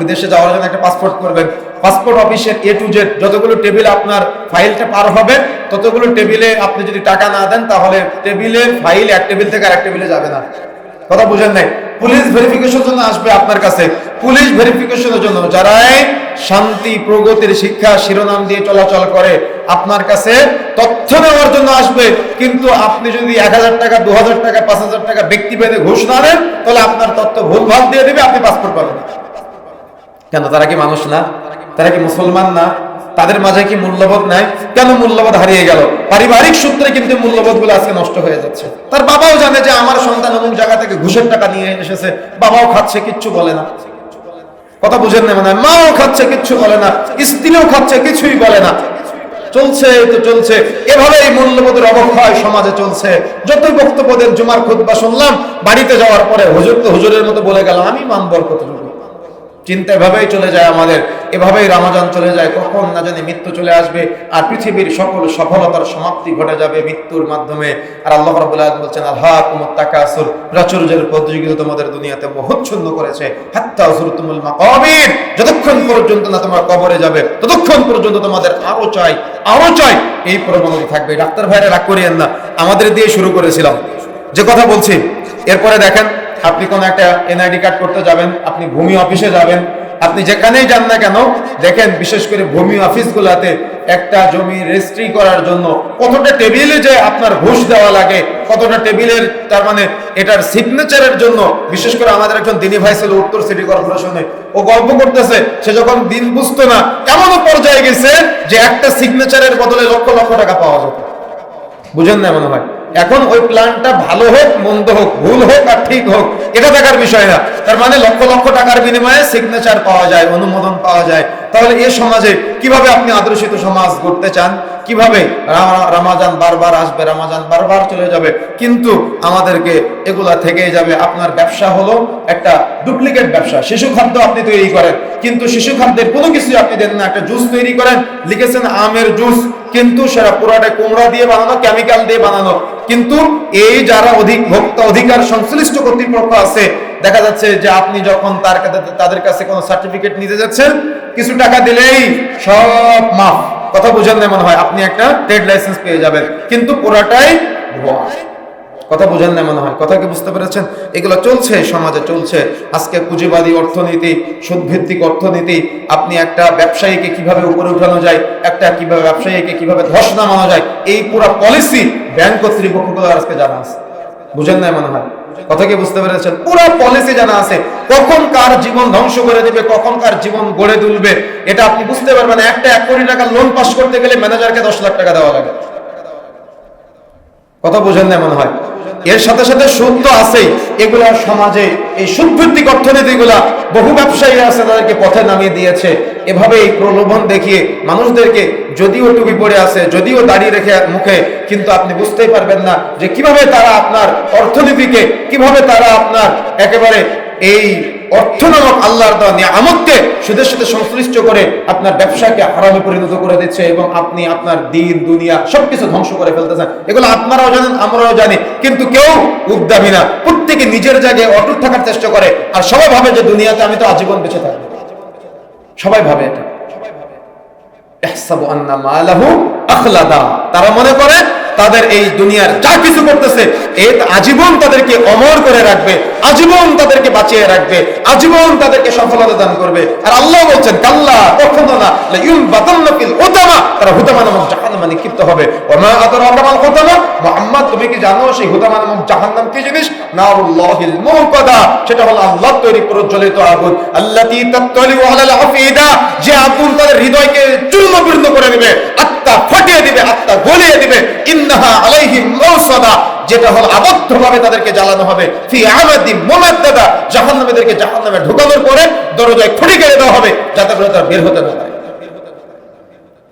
বিদেশে যাওয়ার জন্য একটা পাসপোর্ট করবেন। পাসপোর্ট অফিসের এ টু জেড যতগুলো টেবিল আপনার ফাইলটা পার হবে, ততগুলো টেবিলে আপনি যদি টাকা না দেন, তাহলে টেবিলের ফাইল এক টেবিল থেকে আরেক টেবিলে যাবে না। কথা বুঝেন নাই? পুলিশ ভেরিফিকেশন জন্য আসবে আপনার কাছে। পুলিশ ভেরিফিকেশনের জন্য যারাই শান্তি, প্রগতির শিক্ষা, শিরোনাম দিয়ে চলাচল করে, আপনার কাছে তথ্য নেওয়ার জন্য আসবে। কিন্তু আপনি যদি এক হাজার টাকা, দু হাজার টাকা, পাঁচ হাজার টাকা ব্যক্তিভেদে ঘুষ না দেন তাহলে আপনার তথ্য ভুল ভুলভাল দিয়ে দেবে, আপনি পাসপোর্ট পাবেন না। কেন, তারা কি মানুষ না? তারা কি মুসলমান না? তাদের মাঝে কি মূল্যবোধ নাই? কেন মূল্যবোধ হারিয়ে গেল? পারিবারিক সূত্রে কিন্তু মূল্যবোধগুলো আজকে নষ্ট হয়ে যাচ্ছে। তার বাবাও জানে যে আমার সন্তান অমুক জায়গা থেকে ঘুষের টাকা নিয়ে এসেছে, বাবাও খাচ্ছে, কিচ্ছু বলে না। কথা বুঝেন না মানে মাও খাচ্ছে, কিচ্ছু বলে না, স্ত্রীও খাচ্ছে, কিছুই বলে না। চলছে তো চলছে। এভাবে এই মূল্যবোধের অবক্ষয় সমাজে চলছে। যতই বক্তব্য দেন, জুমার খুতবা শুনলাম, বাড়িতে যাওয়ার পরে হুজুর তো হুজুরের মতো বলে গেল, আমি মানবর কতটুকু চিন্তা এভাবেই চলে যায় আমাদের, এভাবেই রামাজান চলে যায়, কখন না জানি মৃত্যু চলে আসবে, আর পৃথিবীর সকল সফলতার সমাপ্তি ঘটে যাবে মৃত্যুর মাধ্যমে। আর আল্লাহ বলছেন আল্লাহ কুমুত প্রাচুর্যের প্রতিযোগিতা তোমাদের দুনিয়াতে মহচ্ছন্ন করেছে। হাত্তা মাকাবির, যতক্ষণ পর্যন্ত না তোমার কবরে যাবে, ততক্ষণ পর্যন্ত তোমাদের আরও চাই আরও চাই। এই প্রবণতা থাকবে। ডাক্তার ভাইরা রাগ করিয়েন না, আমাদের দিয়ে শুরু করেছিলাম। যে কথা বলছি, এরপরে দেখেন আপনি কোন একটা এনআইডি কার্ড করতে যাবেন, আপনি ভূমি অফিসে যাবেন, আপনি যেখানেই যান না কেন, দেখেন বিশেষ করে ভূমি অফিসগুলোতে একটা জমি রেজিস্ট্রি করার জন্য কতটা টেবিলে যে আপনার ঘুষ দেওয়া লাগে, কতটা টেবিলের তার মানে এটার সিগনেচারের জন্য, বিশেষ করে আমাদের একজন দিনী ভাই ছিল উত্তর সিটি কর্পোরেশনে ও গল্প করতেছে, সে যখন দিন বুঝতো না এমনও পর্যায়ে গেছে যে একটা সিগনেচারের বদলে লক্ষ লক্ষ টাকা পাওয়া যেত। বুঝেন না মনে হয়? এখন ওই প্ল্যানটা ভালো হোক, মন্দ হোক, ভুল হোক আর ঠিক হোক, এটা দেখার বিষয় না। তার মানে লক্ষ লক্ষ টাকার বিনিময়ে সিগনেচার পাওয়া যায়, অনুমোদন পাওয়া যায়। তাহলে এই সমাজে কীভাবে আপনি আদর্শিত সমাজ গড়তে চান? কীভাবে রামাজান বারবার আসবে, রামাজান বারবার চলে যাবে? কিন্তু আমাদেরকে এগুলা থেকেই যাবে। আপনার ব্যবসা হলো একটা ডুপ্লিকেট ব্যবসা। শিশু খাদ্য আপনি তৈরি করেন। কিন্তু শিশু খাদ্যের কোনো কিছু আপনি দেন না। একটা জুস তৈরি করেন, লিখেছেন আমের জুস কিন্তু সেটা পুরাটা কুমড়া দিয়ে বানানো কেমিক্যাল দিয়ে বানানো। কিন্তু এই যারা অধিক ভোক্তা, অধিকার সংশ্লিষ্ট কর্তৃপক্ষ আছে, দেখা যাচ্ছে যে আপনি যখন তার তাদের কাছে কোনো সার্টিফিকেট নিতে যাচ্ছেন, কিছু টাকা দিলেই সব মাফ। কথা বুঝেন মনে হয়, আপনি একটা ট্রেড লাইসেন্স পেয়ে যাবেন, কিন্তু পুরাটাই ভুয়া। কথা বুঝেন না মনে হয়। কথা কি বুঝতে পেরেছেন? এগুলো চলছে, সমাজে চলছে। আজকে পুঁজিবাদী অর্থনীতি, সুদভিত্তিক অর্থনীতি, আপনি একটা ব্যবসায়ীকে কীভাবে উপরে উঠানো যায়, একটা কীভাবে ব্যবসায়ীকে কীভাবে ধস নামানো যায়, এই পুরো পলিসি ব্যাংক কর্তৃপক্ষগুলো আজকে জানা আছে। বুঝেন না মনে হয়? কথা কি বুঝতে পেরেছেন? পুরো পলিসি জানা আছে। কখন কার জীবন ধ্বংস করে দিবে কখন কার জীবন গড়ে তুলবে। এটা আপনি বুঝতে পারবেন একটা এক কোটি টাকা লোন পাস করতে গেলে ম্যানেজারকে দশ লাখ টাকা দেওয়া লাগে। কথা বোঝেন না মনে হয়? এর সাথে সাথে সুদ তো আছেই। এগুলা সমাজে এই সুদভিত্তিক অর্থনীতিগুলা বহু ব্যবসায়ী আছে, তাদেরকে পথে নামিয়ে দিয়েছে। এভাবে এই প্রলোভন দেখিয়ে মানুষদেরকে যদিও টুপি পরে আছে, যদিও দাঁড়িয়ে রেখে মুখে, কিন্তু আপনি বুঝতেই পারবেন না যে কীভাবে তারা আপনার অর্থনীতিকে, কীভাবে তারা আপনার একেবারে এই অর্থ নামক আল্লাহর দেওয়া নিয়ামতকে সুদের সাথে সংশ্লিষ্ট করে আপনার ব্যবসাকে হারামে পরিণত করে দিচ্ছে এবং আপনি আপনার দিন, দুনিয়া সবকিছু ধ্বংস করে ফেলতেছেন। এগুলো আপনারাও জানেন, আমরাও জানি, কিন্তু কেউ উদ্যমী না। প্রত্যেকে নিজের জায়গায় অটুট থাকার চেষ্টা করে, আর সবাই ভাবে যে দুনিয়াতে আমি তো আজীবন বেঁচে থাকব। সবাই ভাবে এটা। তারা মনে করে তাদের এই দুনিয়ার যা কিছু করতেছে, এ আজীবন তাদেরকে অমর করে রাখবে, আজীবন তাদেরকে বাঁচিয়ে রাখবে, আজীবন তাদেরকে সফলতা দান করবে। আর আল্লাহ বলছেন, কাল্লা কখনো না নিক্ষিপ্ত হবে। তুমি কি জানো সেই কি জিনিস? সেটা হলো আল্লাহ তৈরি প্রজ্বলিত আগুন। যে আগুন তাদের হৃদয়কে চূর্ণ করে দিবে। আত্মা ফাটিয়ে দিবে, আত্মা গলিয়ে দিবে। ইন্নাহা আলাইহিম মাউসাদা, যেটা হলো আবদ্ধভাবে তাদেরকে জ্বালানো হবে। ফি আমাদি মুমাদ্দাদা, জাহান্নামীদেরকে জাহান্নামে ঢুকানোর পরে দরজায় খুঁড়ি কেড়ে দেওয়া হবে, যাতে করে তারা বের হতে না পারে।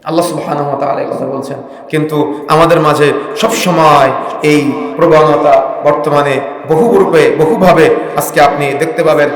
আল্লাহ সুবহানাহু ওয়া তাআলা কথা বলছেন। কিন্তু আমাদের মাঝে সব সময় এই প্রবণতা বর্তমানে বহু রূপে, বহুভাবে আজকে আপনি দেখতে পাবেন।